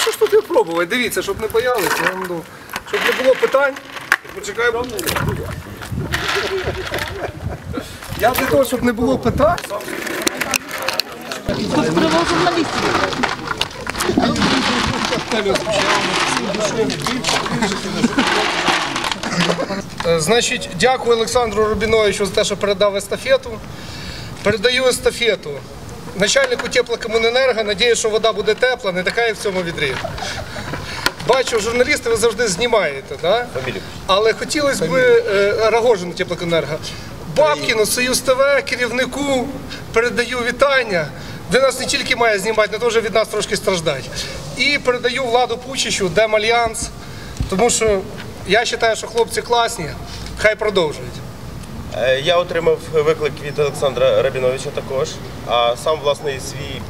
Що ж тут пробувати? Дивіться, щоб не боялися. Щоб не було питань. Почекаємо. Я для того, щоб не було питань. Привел журналістів. Е, Значить, дякую Олександру Рубіновичу за те, що передав естафету. Передаю естафету начальнику теплокомуненерго. Надіюсь, що вода буде тепла, не така, як в цьому відрі. Бачу, журналісти ви завжди знімаєте, да? але хотілося б е, Рогожину теплокомуненерго. Бабкіну, Союз ТВ, керівнику передаю вітання. Де нас не тільки має знімати, але теж від нас трошки страждають. І передаю владу Пучичу, Демальянс, тому що я вважаю, що хлопці класні, хай продовжують. Е, Я отримав виклик від Олександра Рабіновича також, а сам власне свій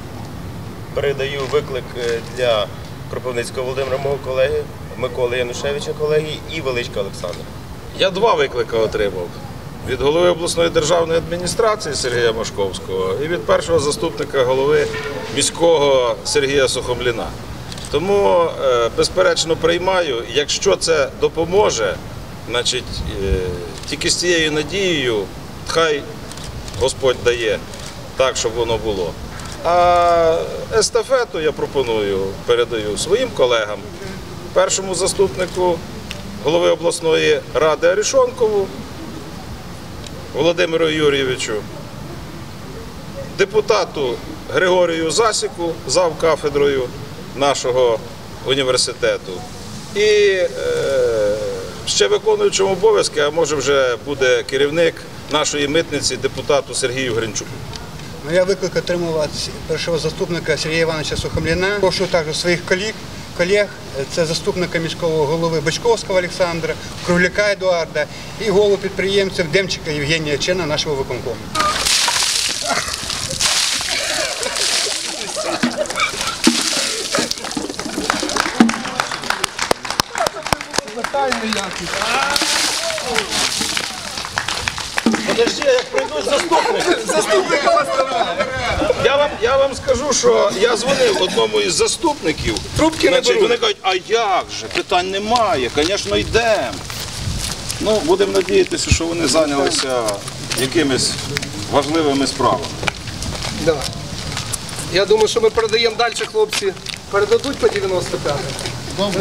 передаю виклик е, для Кропивницького Володимира, мого колеги, Миколи Янушевича, колеги, і Величка Олександра. Я два виклики отримав. Від голови обласної державної адміністрації Сергія Машковського і від першого заступника голови міського Сергія Сухомліна. Тому, е, безперечно, приймаю. Якщо це допоможе, значить, е, тільки з цією надією, хай Господь дає так, щоб воно було. А естафету я пропоную, передаю своїм колегам, першому заступнику голови обласної ради Арішонкову, Володимиру Юрійовичу, депутату Григорію Засіку, зав кафедрою нашого університету. І е, ще виконуючому обов'язки, а може вже буде керівник нашої митниці, депутату Сергію Гринчуку. Ну, я виклик першого заступника Сергія Івановича Сухомліна. Прошу також своїх колег, колег, це заступника міського голови Бачковського Олександра, Кругляка Едуарда і голову підприємців Демчика Євгенія Чена, нашого виконкому. Подожди, як прийдуть заступники. Я вам, я вам скажу, що я дзвонив одному із заступників. Трубки не Значить, беруть. вони кажуть, а як же? Питань немає, звісно, йдемо. Ну, будемо надіятися, що вони зайнялися якимись важливими справами. Да. Я думаю, що ми передаємо далі, хлопці передадуть по 95-му.